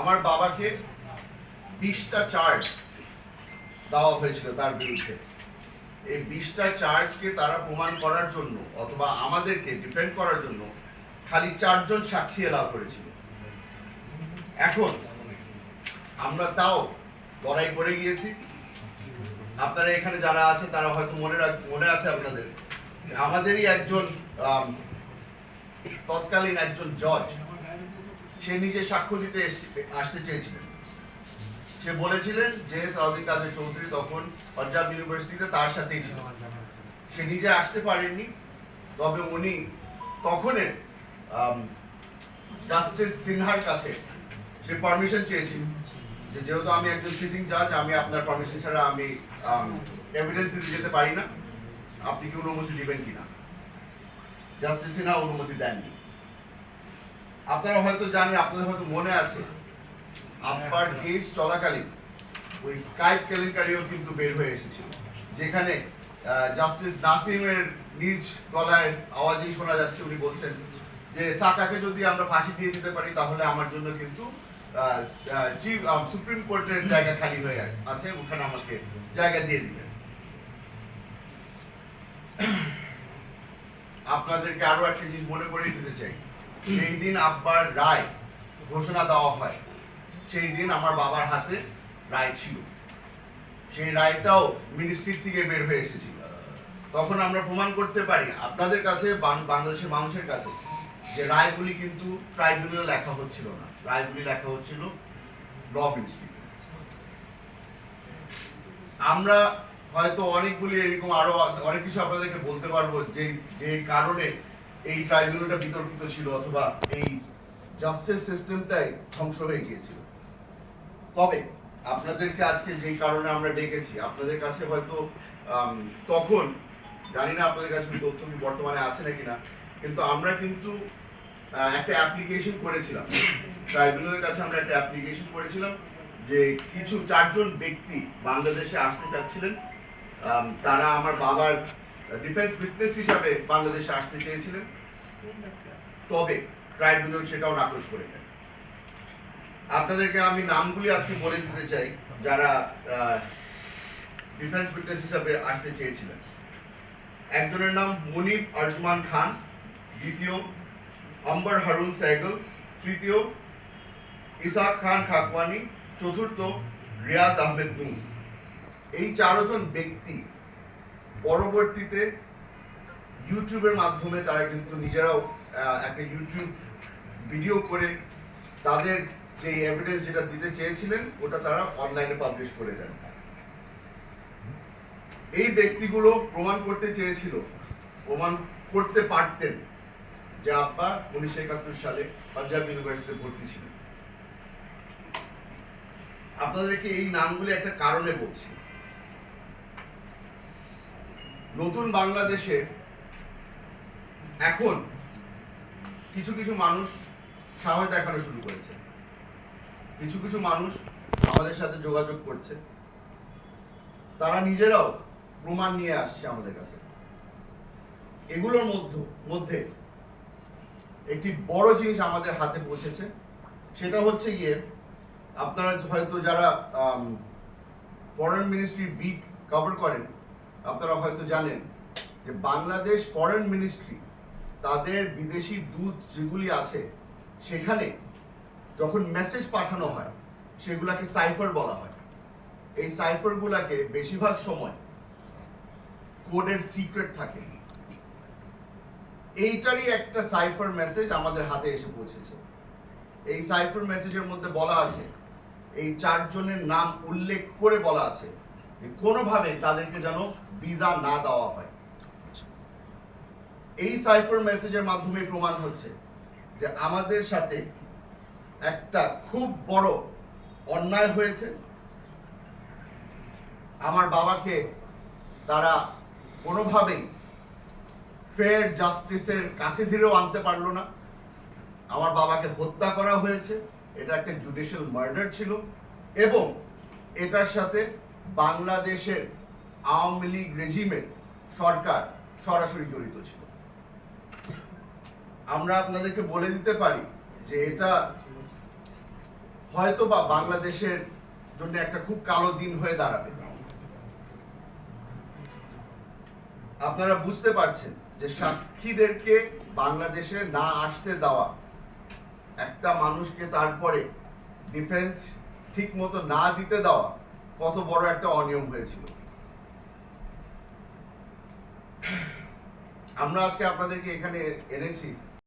আমার বাবাকে বিশটা চার্জ দেওয়া হয়েছিল তার বিরুদ্ধে। এই বিশটা চার্জকে তারা প্রমাণ করার জন্য অথবা আমাদেরকে ডিফেন্ড করার জন্য খালি চারজন সাক্ষী এলাও করেছিল। এখন আমরা তাও লড়াই করে গিয়েছি। আপনারা এখানে যারা আছে তারা হয়তো মনে রাখ, মনে আছে আপনাদের। আমাদেরই একজন তৎকালীন একজন জজ সে নিজে সাক্ষ্য দিতে আসতে চেয়েছিলেন। সে বলেছিলেন, যে সাউদি কাদের চৌধুরী তখন পাঞ্জাব ইউনিভার্সিটিতে তার সাথেই ছিল। সে নিজে আসতে পারেননি, তবে উনি তখনের জাস্টিস সিনহার কাছে সে পারমিশন চেয়েছিল যে যেহেতু আমি একজন সিটিং জাজ আমি আপনার পারমিশন ছাড়া আমি এভিডেন্স দিতে যেতে পারি না। আপনি কি অনুমতি দিবেন কিনা? জাস্টিস সিনহা অনুমতি দেননি। আপনারা হয়তো জানেন আপনাদের হয়তো মনে আছে আপনার কেস চলাকালীন ওই স্কাইপ কেলেঙ্কারিও কিন্তু বের হয়ে এসেছিল যেখানে জাস্টিস নাসিমের নিজ গলায় আওয়াজই শোনা যাচ্ছে উনি বলছেন যে সাকাকে যদি আমরা ফাঁসি দিয়ে দিতে পারি তাহলে আমার জন্য কিন্তু চিফ সুপ্রিম কোর্টের জায়গা খালি হয়ে আছে ওখানে আমাকে জায়গা দিয়ে দিবেন। আপনাদেরকে আরও একটা জিনিস মনে করিয়ে দিতে চাই। সেই দিন আব্বার রায় ঘোষণা দেওয়া হয়, সেই দিন আমার বাবার হাতে রায় ছিল। সেই রায়টাও মিনিস্ট্রি থেকে বের হয়ে এসেছিল। তখন আমরা প্রমাণ করতে পারি, আপনাদের কাছে বাংলাদেশের মানুষের কাছে, যে রায়গুলি কিন্তু ট্রাইব্যুনালে লেখা হচ্ছিল না। রায়গুলি লেখা হচ্ছিল ল মিনিস্ট্রি আমরা হয়তো অনেকগুলি এরকম আরও অনেক কিছু আপনাদেরকে বলতে পারব, যে যে কারণে এই ট্রাইব্যুনালটা বিতর্কিত ছিল অথবা এই জাস্টিস সিস্টেমটাই ধ্বংস হয়ে গিয়েছিল। তবে আপনাদেরকে আজকে যেই কারণে আমরা ডেকেছি, আপনাদের কাছে হয়তো তখন, জানি না আপনাদের কাছে তথ্য কি বর্তমানে আছে নাকি না, কিন্তু আমরা কিন্তু একটা অ্যাপ্লিকেশন করেছিলাম। ট্রাইব্যুনালের কাছে আমরা একটা অ্যাপ্লিকেশন করেছিলাম যে কিছু চারজন ব্যক্তি বাংলাদেশে আসতে চাচ্ছিলেন। তারা আমার বাবার ডিফেন্স উইটনেস হিসাবে বাংলাদেশে আসতে চেয়েছিলেন। তবে ট্রাইব্যুনাল সেটাও নাকচ করে দেয়। আপনাদেরকে আমি নামগুলি আজকে বলে দিতে চাই, যারা ডিফেন্স উইটনেস হিসাবে আসতে চেয়েছিলেন। একজনের নাম মুনিব আরজমান খান, দ্বিতীয় অম্বর হারুন সাইগল, তৃতীয় ইসাক খান খাকওয়ানি, চতুর্থ রিয়াজ আহমেদ নুন। এই চারজন ব্যক্তি পরবর্তীতে ইউটিউবের মাধ্যমে তারা কিন্তু নিজেরাও একটা ইউটিউব ভিডিও করে তাদের যে এভিডেন্স যেটা দিতে চেয়েছিলেন, ওটা তারা অনলাইনে পাবলিশ করে দেন। এই ব্যক্তিগুলো প্রমাণ করতে চেয়েছিল, প্রমাণ করতে পারতেন যে আব্বা উনিশশো একাত্তর সালে পাঞ্জাব ইউনিভার্সিটিতে ভর্তি ছিলেন। আপনাদেরকে এই নামগুলি একটা কারণে বলছি। নতুন বাংলাদেশে এখন কিছু কিছু মানুষ সাহস দেখানো শুরু করেছে। কিছু কিছু মানুষ আমাদের সাথে যোগাযোগ করছে। তারা নিজেরাও প্রমাণ নিয়ে আসছে আমাদের কাছে। এগুলোর মধ্যে মধ্যে একটি বড় জিনিস আমাদের হাতে পৌঁছেছে। সেটা হচ্ছে গিয়ে আপনারা হয়তো যারা ফরেন মিনিস্ট্রি বিট কভার করেন, আপনারা হয়তো জানেন যে বাংলাদেশ ফরেন মিনিস্ট্রি তাদের বিদেশি দূত যেগুলি আছে, সেখানে যখন মেসেজ পাঠানো হয়, সেগুলাকে সাইফার বলা হয়। এই সাইফারগুলাকে বেশিরভাগ সময় কোডের সিক্রেট থাকে। এইটারই একটা সাইফার মেসেজ আমাদের হাতে এসে পৌঁছেছে। এই সাইফার মেসেজের মধ্যে বলা আছে, এই চারজনের নাম উল্লেখ করে বলা আছে যে কোনোভাবে তাদেরকে যেন ভিসা না দেওয়া হয়। এই সাইফার মেসেজের মাধ্যমে প্রমাণ হচ্ছে যে আমাদের সাথে একটা খুব বড় অন্যায় হয়েছে। আমার বাবাকে তারা কোনোভাবেই ফেয়ার জাস্টিসের কাছে ধীরেও আনতে পারল না। আমার বাবাকে হত্যা করা হয়েছে। এটা একটা জুডিশিয়াল মার্ডার ছিল এবং এটার সাথে বাংলাদেশের আওয়ামী লীগ রেজিমের সরকার সরাসরি জড়িত ছিল। আমরা আপনাদেরকে বলে দিতে পারি যে এটা হয়তো বা বাংলাদেশের জন্য একটা খুব কালো দিন হয়ে দাঁড়াবে। আপনারা বুঝতে পারছেন যে সাক্ষীদেরকে বাংলাদেশে না আসতে দেওয়া, একটা মানুষকে তারপরে ডিফেন্স ঠিক মতো না দিতে দেওয়া কত বড় একটা অনিয়ম হয়েছিল। আমরা আজকে আপনাদেরকে এখানে এনেছি।